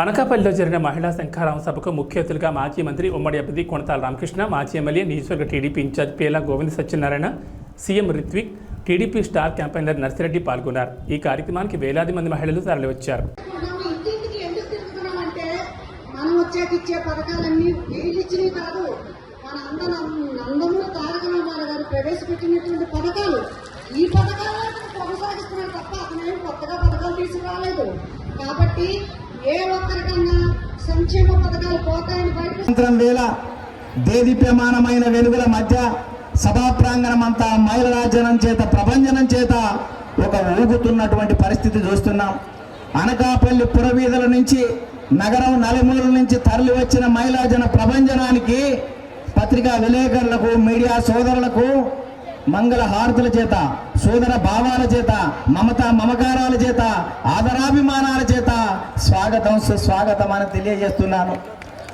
అనకాపల్లిలో జరిగిన మహిళా శంఖారామ సభకు ముఖ్య అతిథులుగా మాజీ మంత్రి ఉమ్మడి అభ్యర్థి కొనతాల రామకృష్ణ మాజీ ఎమ్మెల్యే నియోజకవర్గ TDP incharge Pela Govinda Satyanarayana CM Rithvik TDP star campaigner Narsireddy పాల్గొన్నారు. ఈ కార్యక్రమానికి వేలాది మంది మహిళలు తరలివచ్చారు. ప్రవేశపెట్టినటువంటి పథకాలు. ఈ తప్ప కొత్తగా పథకాలు తీసుకురాలేదు. కాబట్టి ఏ ఒక్కరికన్నా సంక్షేమ పథకాలు పోతాయని బయట వేళ దేదీప్యమానమైన వెలుగుల మధ్య సభా ప్రాంగణం అంతా మైలరాజనం చేత ప్రభంజనం చేత ఒక ఊగుతున్నటువంటి పరిస్థితి చూస్తున్నాం. అనకాపల్లి పురవీధుల నుంచి నగరం నలుమూలల నుంచి తరలి వచ్చిన మైలాజన ప్రభంజనానికి పత్రికా విలేకరులకు మీడియా సోదరులకు మంగళ హారతుల చేత సోదర భావాల చేత మమత మమకారాల చేత ఆదరాభిమానాల చేత స్వాగతం సుస్వాగతం అని తెలియజేస్తున్నాను.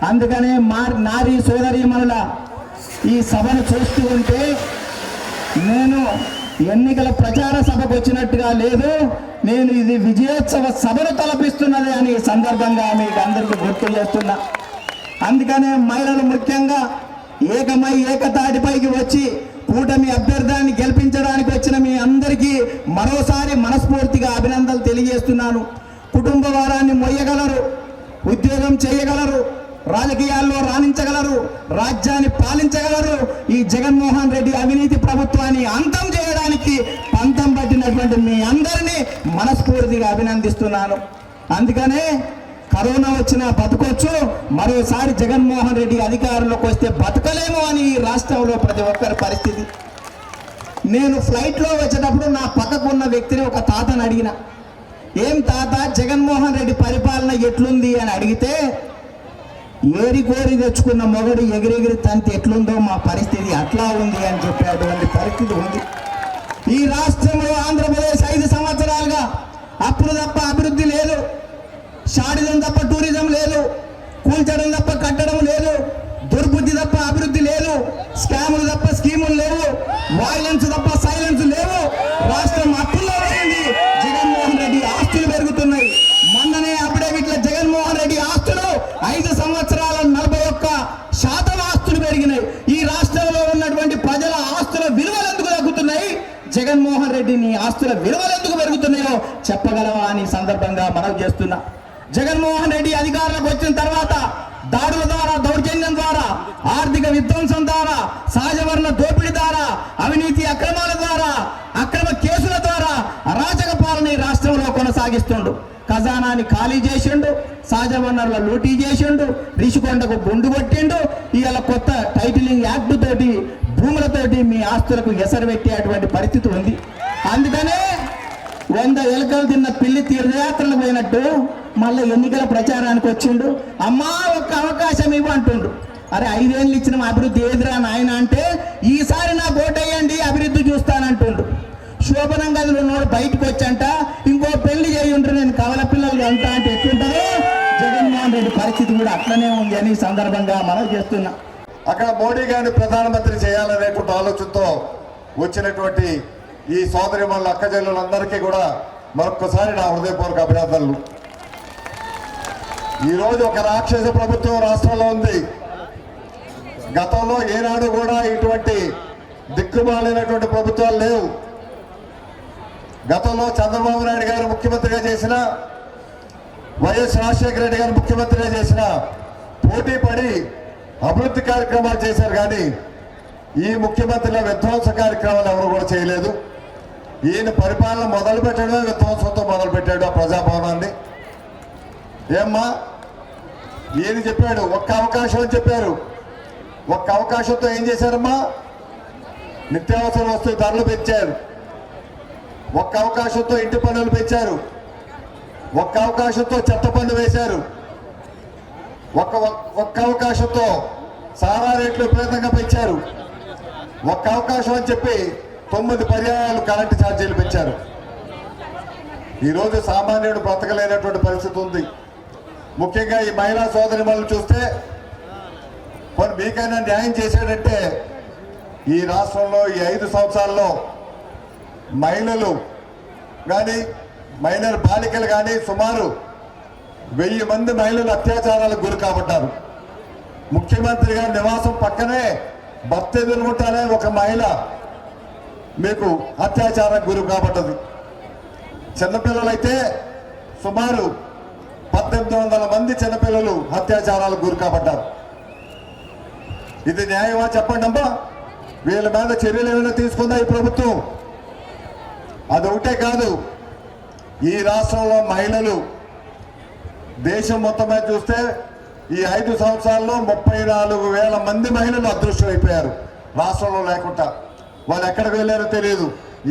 అందుకనే మా నారీ సోదరీమణుల ఈ సభను చూస్తూ ఉంటే నేను ఎన్నికల ప్రచార సభకు వచ్చినట్టుగా లేదు. నేను ఇది విజయోత్సవ సభను తలపిస్తున్నది అని సందర్భంగా మీకు అందరికీ గుర్తు చేస్తున్నా. అందుకనే మహిళలు ముఖ్యంగా ఏకమై ఏకతాటిపైకి వచ్చి కూటమి అభ్యర్థాన్ని గెలిపించడానికి వచ్చిన మీ అందరికీ మరోసారి మనస్ఫూర్తిగా అభినందనలు తెలియజేస్తున్నాను. కుటుంబ వారాన్ని మొయ్యగలరు ఉద్యోగం చేయగలరు రాజకీయాల్లో రాణించగలరు రాజ్యాన్ని పాలించగలరు. ఈ జగన్మోహన్ రెడ్డి అవినీతి ప్రభుత్వాన్ని అంతం చేయడానికి పంతం పట్టినటువంటి మీ అందరినీ మనస్ఫూర్తిగా అభినందిస్తున్నాను. అందుకనే కరోనా వచ్చినా బతకొచ్చు మరోసారి జగన్మోహన్ రెడ్డి అధికారంలోకి వస్తే బతకలేము అని ఈ రాష్ట్రంలో ప్రతి ఒక్కరి పరిస్థితి. నేను ఫ్లైట్లో వచ్చేటప్పుడు నా పక్కకు ఉన్న వ్యక్తిని ఒక తాతను అడిగిన ఏం తాత? జగన్మోహన్ రెడ్డి పరిపాలన ఎట్లుంది అని అడిగితే ఏరి కోరి తెచ్చుకున్న మొగడు ఎగిరెగిరి తంతి ఎట్లుందో మా పరిస్థితి అట్లా ఉంది అని చెప్పేటువంటి పరిస్థితి ఉంది. ఈ రాష్ట్రంలో ఆంధ్రప్రదేశ్ ఐదు సంవత్సరాలుగా అప్పుడు తప్ప అభివృద్ధి లేదు. షాడిజం తప్ప టూరిజం లేదు. కూల్చడం తప్ప కట్టడం లేదు. దుర్బుద్ధి తప్ప అభివృద్ధి లేదు. స్కాములు తప్ప స్కీములు లేవు. వాయిలెన్స్ తప్ప సైలెన్స్ లేవు రాష్ట్రం అప్పుల్లో పోయింది జగన్మోహన్ రెడ్డి ఆస్తులు పెరుగుతున్నాయి మొన్ననే అఫిడవిట్ల జగన్మోహన్ రెడ్డి ఆస్తులు ఐదు సంవత్సరాల నలభై ఒక్క శాతం ఆస్తులు పెరిగినాయి ఈ రాష్ట్రంలో ఉన్నటువంటి ప్రజల ఆస్తుల విలువలు ఎందుకు తగ్గుతున్నాయి జగన్మోహన్ రెడ్డిని ఆస్తుల విలువలు ఎందుకు పెరుగుతున్నాయో చెప్పగలవా అని సందర్భంగా మనవి చేస్తున్నా. జగన్మోహన్ రెడ్డి అధికారంలోకి వచ్చిన తర్వాత దాడుల ద్వారా దౌర్జన్యం ద్వారా ఆర్థిక విధ్వంసం ద్వారా సహజవర్ణ దోపిడీ ద్వారా అవినీతి అక్రమాల ద్వారా అక్రమ కేసుల ద్వారా అరాచక పాలన ఈ రాష్ట్రంలో కొనసాగిస్తుండు ఖజానాని ఖాళీ చేసిండు సహజ వనరుల లూటీ చేసిండు రిషికొండకు గుండు కొట్టిండు. ఇవాళ కొత్త టైటిలింగ్ యాక్ట్ తోటి భూములతోటి మీ ఆస్తులకు ఎసరు పెట్టేటువంటి పరిస్థితి ఉంది. అందుకనే వంద ఎలుకలు తిన్న పిల్లి తీర్థయాత్రలకు పోయినట్టు మళ్ళీ ఎన్నికల ప్రచారానికి వచ్చిండు. అమ్మా ఒక్క అవకాశం ఇవ్వ అంటుండు. అరే ఐదేళ్ళు ఇచ్చిన అభివృద్ధి ఏదిరా నాయన అంటే ఈసారి నా ఓటేయండి అభివృద్ధి చూస్తానంటుండు. శోభనం గదిలో ఉన్నోడు బయటకు వచ్చంట ఇంకో పెళ్ళి చేయి ఉంటే నేను కవల పిల్లలు అంటా అంటే ఎట్లుంటారు? జగన్మోహన్ రెడ్డి పరిస్థితి కూడా అట్లనే ఉంది అని సందర్భంగా మనం చేస్తున్నా. అక్కడ మోడీ గారిని ప్రధానమంత్రి చేయాలనేటువంటి ఆలోచనతో వచ్చినటువంటి ఈ సోదరి మన అక్క చెల్లెలందరికీ కూడా మరొకసారి నా హృదయపూర్వక అభినందనలు. ఈరోజు ఒక రాక్షస ప్రభుత్వం రాష్ట్రంలో ఉంది. గతంలో ఏనాడు కూడా ఇటువంటి దిక్కుమాలినటువంటి ప్రభుత్వాలు లేవు. గతంలో చంద్రబాబు నాయుడు గారు ముఖ్యమంత్రిగా చేసిన వైఎస్ రాజశేఖర రెడ్డి గారు ముఖ్యమంత్రిగా చేసిన పోటీ పడి అభివృద్ధి కార్యక్రమాలు చేశారు కానీ ఈ ముఖ్యమంత్రిలో విధ్వంస కార్యక్రమాలు ఎవరు కూడా చేయలేదు. ఈయన పరిపాలన మొదలు పెట్టడమే విధ్వంసంతో మొదలు పెట్టాడు ఆ ప్రజాభవనాన్ని. ఏమ్మా ఈయన చెప్పాడు ఒక్క అవకాశం అని చెప్పారు. ఒక్క అవకాశంతో ఏం చేశారమ్మా? నిత్యావసర వస్తువు ధరలు పెంచారు. ఒక్క అవకాశంతో ఇంటి పన్నులు పెంచారు. ఒక్క అవకాశంతో చెత్త పన్ను వేశారు. ఒక్క ఒక్క అవకాశంతో సారా రేట్లు విపరీతంగా పెంచారు. ఒక్క అవకాశం అని చెప్పి తొమ్మిది పర్యాయాలు కరెంటు ఛార్జీలు పెంచారు. ఈరోజు సామాన్యుడు బ్రతకలేనటువంటి పరిస్థితి ఉంది. ముఖ్యంగా ఈ మహిళా సోదరి వాళ్ళు చూస్తే మరి మీకైనా న్యాయం చేశాడంటే ఈ రాష్ట్రంలో ఈ ఐదు సంవత్సరాల్లో మహిళలు కానీ మైనర్ బాలికలు కానీ సుమారు వెయ్యి మంది మహిళలు అత్యాచారాలకు గురి కాబట్టారు ముఖ్యమంత్రి గారి నివాసం పక్కనే భర్త ఎదుర్కొంటానే ఒక మహిళ మీకు అత్యాచారానికి గురి కాబట్టదు చిన్నపిల్లలైతే సుమారు పద్దెనిమిది వందల మంది చిన్నపిల్లలు అత్యాచారాలకు గురి కాబట్టారు ఇది న్యాయమా చెప్పండి అమ్మా వీళ్ళ మీద చర్యలు ఏమైనా తీసుకుందా ఈ ప్రభుత్వం? అది ఒకటే కాదు ఈ రాష్ట్రంలో మహిళలు దేశం మొత్తం మీద చూస్తే ఈ ఐదు సంవత్సరాల్లో ముప్పై నాలుగు వేల మంది మహిళలు అదృష్టం అయిపోయారు రాష్ట్రంలో లేకుండా వాళ్ళు ఎక్కడికి వెళ్ళారో తెలియదు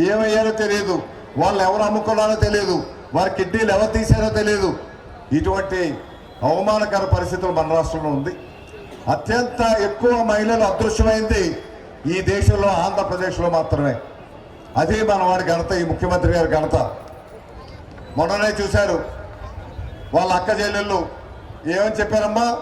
ఏమయ్యారో తెలియదు వాళ్ళు ఎవరు అమ్ముకున్నారో తెలియదు వారి కిడ్నీలు ఎవరు తీశారో తెలియదు. ఇటువంటి అవమానకర పరిస్థితులు మన రాష్ట్రంలో ఉంది. అత్యంత ఎక్కువ మహిళలు అదృశ్యమైంది ఈ దేశంలో ఆంధ్రప్రదేశ్లో మాత్రమే. అదే మన వాడి ఘనత ఈ ముఖ్యమంత్రి గారి ఘనత. మొన్ననే చూశారు. వాళ్ళ అక్క చెల్లెళ్ళు ఏమని చెప్పారమ్మా?